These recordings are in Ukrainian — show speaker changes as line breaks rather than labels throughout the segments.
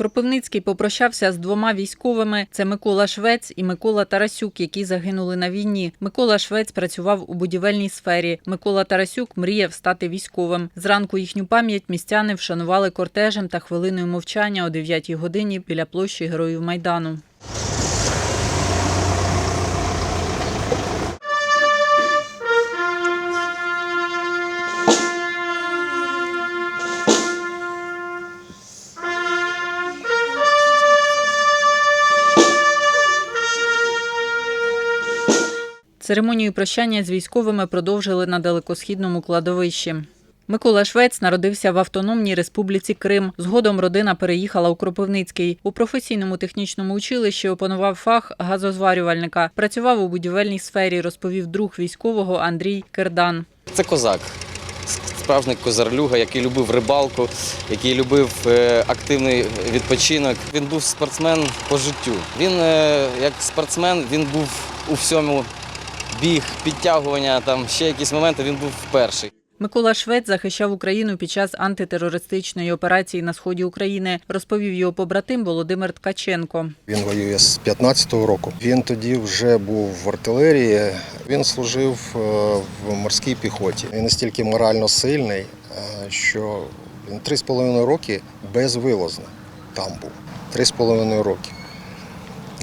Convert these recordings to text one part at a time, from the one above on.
Кропивницький попрощався з двома військовими: це Микола Швець і Микола Тарасюк, які загинули на війні. Микола Швець працював у будівельній сфері. Микола Тарасюк мріяв стати військовим. Зранку їхню пам'ять містяни вшанували кортежем та хвилиною мовчання о 9 годині біля площі Героїв Майдану. Церемонію прощання з військовими продовжили на далекосхідному кладовищі. Микола Швець народився в Автономній Республіці Крим. Згодом родина переїхала у Кропивницький. У професійному технічному училищі опанував фах газозварювальника. Працював у будівельній сфері, розповів друг військового Андрій Кердан.
Це козак. Справжній козарлюга, який любив рибалку, який любив е, активний відпочинок. Він був спортсмен по життю. Він е, як спортсмен він був у всьому біг, підтягування, там ще якісь моменти. Він був перший.
Микола Швець захищав Україну під час антитерористичної операції на сході України, розповів його побратим Володимир Ткаченко.
Він воює з 15-го року. Він тоді вже був в артилерії. Він служив е, в морській піхоті. Він настільки морально сильний, е, що він три з половиною роки безвилозно там був. Три з половиною роки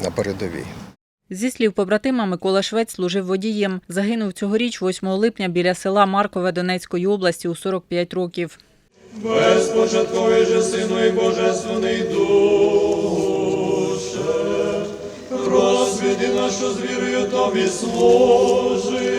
на передовій.
Зі слів побратима, Микола Швець служив водієм. Загинув цьогоріч, 8 липня, біля села Маркове Донецької області у 45 років.
Безпочатковий же сину і божественний душе, розвіди нашу з тобі служимо.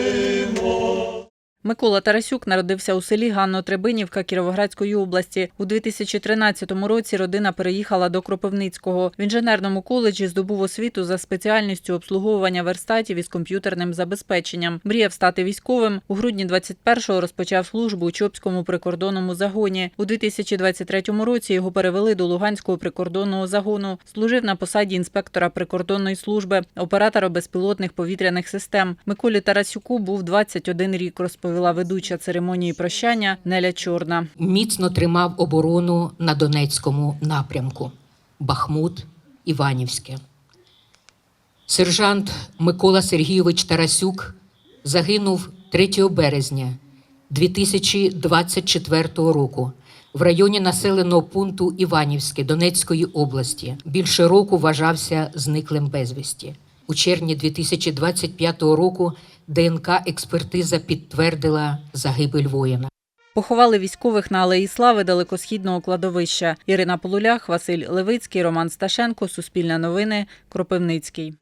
Микола Тарасюк народився у селі Ганно-Требинівка Кіровоградської області. У 2013 році родина переїхала до Кропивницького. В інженерному коледжі здобув освіту за спеціальністю обслуговування верстатів із комп'ютерним забезпеченням. Мріяв стати військовим. У грудні 21-го розпочав службу у Чопському прикордонному загоні. У 2023 році його перевели до Луганського прикордонного загону. Служив на посаді інспектора прикордонної служби, оператора безпілотних повітряних систем. Миколі Тарасюку був 21 рік, розповіла ведуча церемонії прощання Неля Чорна.
міцно тримав оборону на Донецькому напрямку Бахмут, Іванівське. Сержант Микола Сергійович Тарасюк загинув 3 березня 2024 року в районі населеного пункту Іванівське Донецької області. Більше року вважався зниклим безвісті. У червні 2025 року ДНК-експертиза підтвердила загибель воїна.
Поховали військових на Алеї Слави далекосхідного кладовища. Ірина Полулях, Василь Левицький, Роман Сташенко, Суспільне новини, Кропивницький.